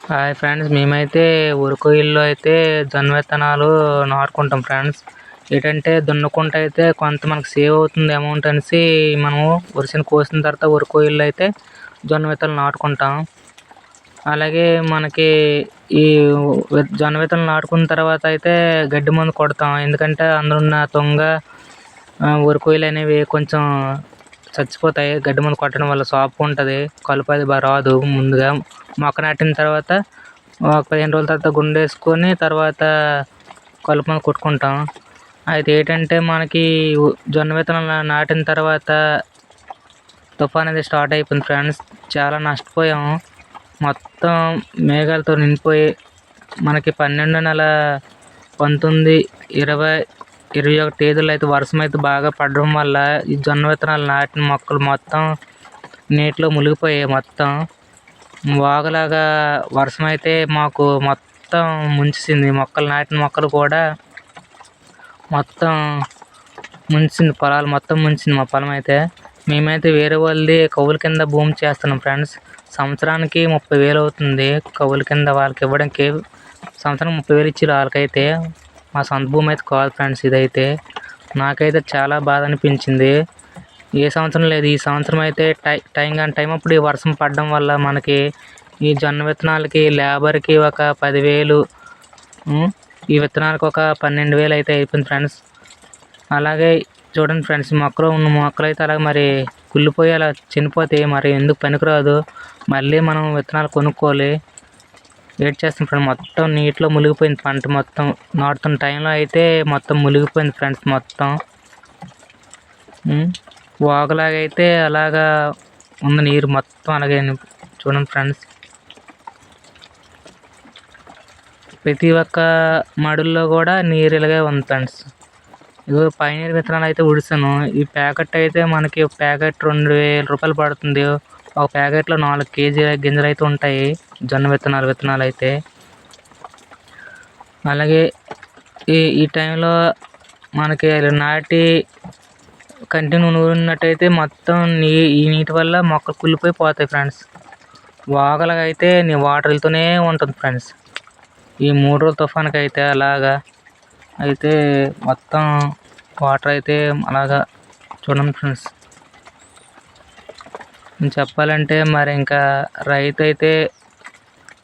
Hi friends మేమైతే ఉరుకుయిల్లో అయితే జొన్న విత్తనాలు నాటుకుంటాం ఫ్రెండ్స్. ఏంటంటే దున్నుకుంటే అయితే కొంత మనకు సేవ్ అవుతుంది అమౌంట్ అనేసి మనము వరిసేను కోసిన తర్వాత ఉరుకుయిల్లో అయితే జొన్న విత్తనాలు నాటుకుంటాం. అలాగే మనకి ఈ జొన్న విత్తనాలు నాటుకున్న తర్వాత అయితే గడ్డి మందు కొడతాం. ఎందుకంటే అందులో ఉన్న తుంగ ఉరుకుయిలు అనేవి కొంచెం చచ్చిపోతాయి. గడ్డి మందు కొట్టడం వల్ల సాపు ఉంటుంది. కలుపు అది రాదు ముందుగా. మొక్క నాటిన తర్వాత ఒక పదిహేను రోజుల తర్వాత గుండు వేసుకొని తర్వాత కలుపు మందు కొట్టుకుంటాం. అయితే ఏంటంటే మనకి జొన్న విత్తనాలు నాటిన తర్వాత తుఫాన్ అనేది స్టార్ట్ అయిపోయింది ఫ్రెండ్స్. చాలా నష్టపోయాము మొత్తం మేఘాలతో నిండిపోయి మనకి పన్నెండు నెల పంతొమ్మిది ఇరవై ఇరవై ఒకటి తేదీలు అయితే వర్షం అయితే బాగా పడడం వల్ల ఈ జొన్న విత్తనాలు నాటిన మొక్కలు మొత్తం నీటిలో మునిగిపోయాయి మొత్తం. వాగులాగా వర్షం అయితే మాకు మొత్తం ముంచేసింది. మొక్కలు నాటిన మొక్కలు కూడా మొత్తం ముంచింది పొలాలు మొత్తం ముంచింది మా పొలం అయితే మేమైతే వేరే వాళ్ళది కవుల కింద భూమి చేస్తున్నాం ఫ్రెండ్స్. సంవత్సరానికి ముప్పై వేలు అవుతుంది కవుల కింద వాళ్ళకి ఇవ్వడానికి. సంవత్సరం ముప్పై వేలు ఇచ్చారు వాళ్ళకైతే. మా సొంత భూమి అయితే కాదు ఫ్రెండ్స్ ఇదైతే. నాకైతే చాలా బాధ అనిపించింది. ఏ సంవత్సరం లేదు. ఈ సంవత్సరం అయితే టై టైం కానీ టైం అప్పుడు ఈ వర్షం పడడం వల్ల మనకి ఈ జొన్న విత్తనాలకి లేబర్కి ఒక పదివేలు ఈ విత్తనాలకు ఒక పన్నెండు వేలు అయితే అయిపోయింది ఫ్రెండ్స్. అలాగే చూడండి ఫ్రెండ్స్ మొక్కలు ఉన్న మొక్కలు అయితే అలాగే మరి కుళ్ళిపోయి అలా చనిపోతాయి మరి ఎందుకు పనికిరాదు? మళ్ళీ మనం విత్తనాలు కొనుక్కోవాలి. వెయిట్ చేస్తాం ఫ్రెండ్స్ మొత్తం నీటిలో మునిగిపోయింది పంట మొత్తం. నాటుతున్న టైంలో అయితే మొత్తం మునిగిపోయింది ఫ్రెండ్స్ మొత్తం. వాగులాగా అయితే అలాగా ఉంది నీరు మొత్తం అలాగే చూడండి ఫ్రెండ్స్. ప్రతి ఒక్క మడుల్లో కూడా నీరు ఇలాగే ఉంది ఫ్రెండ్స్. ఇదిగో పైనీరు విత్తనాలు అయితే ఉడిసాను. ఈ ప్యాకెట్ అయితే మనకి ప్యాకెట్ రెండు వేల రూపాయలు పడుతుంది. ఒక ప్యాకెట్లో నాలుగు కేజీల గింజలు అయితే ఉంటాయి. జొన్న విత్తనాలు విత్తనాలు అయితే. అలాగే ఈ ఈ టైంలో మనకి నాటి కంటిన్యూ నూరినట్టయితే మొత్తం నీ ఈ నీటి వల్ల మొక్కలు కుళ్ళిపోయి పోతాయి ఫ్రెండ్స్ వాగలగా అయితే నీ వాటర్ వెళ్తూనే ఉంటుంది ఫ్రెండ్స్ ఈ మూడు రోజుల తుఫాన్కి అయితే అలాగా. అయితే మొత్తం వాటర్ అయితే అలాగా చూడండి ఫ్రెండ్స్ చెప్పాలంటే మరి ఇంకా రైతు అయితే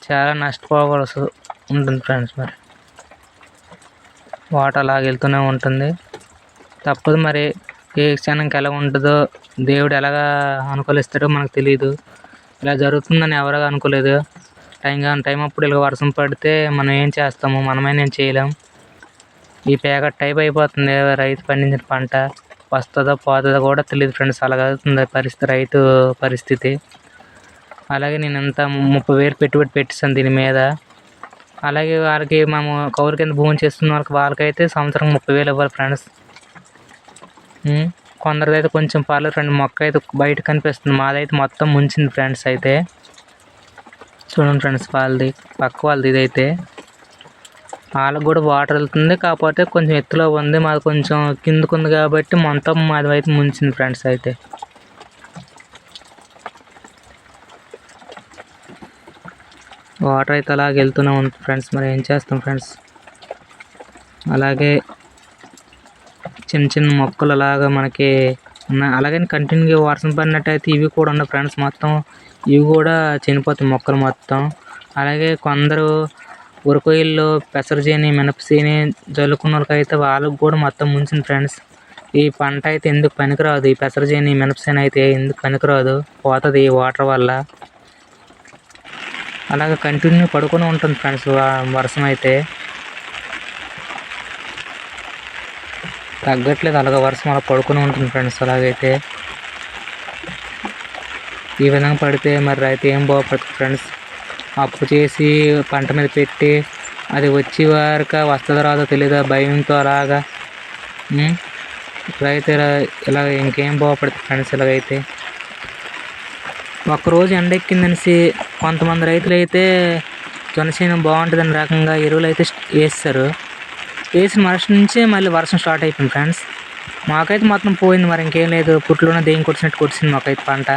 చాలా నష్టపోవలసి ఉంటుంది ఫ్రెండ్స్ మరి. వాటర్ అలాగ వెళ్తూనే ఉంటుంది. తప్పదు మరి ఏ క్షణంకి ఎలా ఉంటుందో దేవుడు ఎలాగా అనుకూలిస్తాడో మనకు తెలియదు ఇలా జరుగుతుందని ఎవరు అనుకోలేదు. టైం కానీ టైం అప్పుడు ఇలా వర్షం పడితే మనం ఏం చేస్తాము? మనమైనా ఏం చేయలేం. ఈ ప్యాకెట్ టైప్ అయిపోతుంది. రైతు పండించిన పంట వస్తుందో పోతుందో కూడా తెలియదు ఫ్రెండ్స్. అలాగవుతుంది పరిస్థితి రైతు పరిస్థితి. అలాగే నేను ఇంత ముప్పై వేలు పెట్టుబడి పెట్టేసాను దీని మీద. అలాగే వాళ్ళకి మేము కౌరు కింద భూమి చేస్తున్న వాళ్ళకి వాళ్ళకైతే సంవత్సరం ముప్పై వేలు ఇవ్వాలి ఫ్రెండ్స్. కొందరిదైతే కొంచెం పర్లేదు ఫ్రెండ్ మొక్క అయితే బయట కనిపిస్తుంది. మాదైతే మొత్తం ముంచింది ఫ్రెండ్స్ అయితే. చూడండి ఫ్రెండ్స్ వాళ్ళది పక్క వాళ్ళది ఇదైతే. వాళ్ళకి కూడా వాటర్ వెళ్తుంది కాకపోతే కొంచెం ఎత్తులో ఉంది. మాది కొంచెం కిందకు ఉంది కాబట్టి మొత్తం మాది అయితే ముంచింది ఫ్రెండ్స్ అయితే. వాటర్ అయితే అలాగ వెళ్తూనే ఉంది ఫ్రెండ్స్. మరి ఏం చేస్తాం ఫ్రెండ్స్? అలాగే చిన్న చిన్న మొక్కలు అలాగా మనకి ఉన్నాయి అలాగని కంటిన్యూగా వర్షం పడినట్టయితే ఇవి కూడా ఉన్నాయి ఫ్రెండ్స్ మొత్తం ఇవి కూడా చనిపోతాయి మొక్కలు మొత్తం. అలాగే కొందరు ఉరకొయ్యల్లో పెసరచేని మినపసేని జల్లుకున్న వాళ్ళకైతే వాళ్ళకి కూడా మొత్తం ముంచింది ఫ్రెండ్స్ ఈ పంట అయితే ఎందుకు పనికిరాదు? ఈ పెసరచేని మినపచేని అయితే ఎందుకు పనికిరాదు? పోతుంది ఈ వాటర్ వల్ల. అలాగే కంటిన్యూ పడుకొని ఉంటుంది ఫ్రెండ్స్ వర్షం అయితే తగ్గట్లేదు. అలాగ వర్షం అలా పడుకొని ఉంటుంది ఫ్రెండ్స్. అలాగైతే ఈ విధంగా పడితే మరి రైతు ఏం బాగుపడుతుంది ఫ్రెండ్స్. అప్పు చేసి పంట మీద పెట్టి అది వచ్చే వరకు వస్తుందో రాదో తెలియదు భయంతో అలాగా రైతు ఇలా ఇలా ఇంకేం బాగుపడుతుంది ఫ్రెండ్స్. ఇలాగైతే ఒక్కరోజు ఎండ ఎక్కిందనేసి కొంతమంది రైతులు అయితే జనసేన బాగుంటుందని రకంగా ఎరువులు అయితే వేస్తారు. వేసిన మరుసటి నుంచే మళ్ళీ వర్షం స్టార్ట్ అయిపోయింది ఫ్రెండ్స్. మాకైతే మొత్తం పోయింది మరి ఇంకేం లేదు పుట్లోనే దేని కొట్టినట్టు కొట్టింది మాకైతే పంట.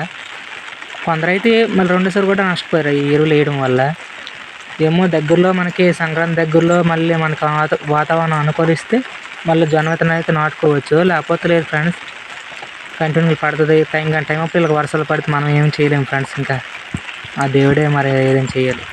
కొందరైతే మళ్ళీ రెండోసారి కూడా నష్టపోయారు ఈ ఎరువులు వేయడం వల్ల. ఏమో దగ్గరలో మనకి సంక్రాంతి దగ్గరలో మళ్ళీ మనకి వాతావరణం అనుకూలిస్తే మళ్ళీ జొన్న విత్తనం అయితే నాటుకోవచ్చు. లేకపోతే లేదు ఫ్రెండ్స్ కంటిన్యూ పడుతుంది. టైం కానీ టైం అప్పుడు వీళ్ళకి వర్షాలు పడితే మనం ఏం చేయలేము ఫ్రెండ్స్ ఇంకా. ఆ దేవుడే మరి ఏదైనా చేయాలి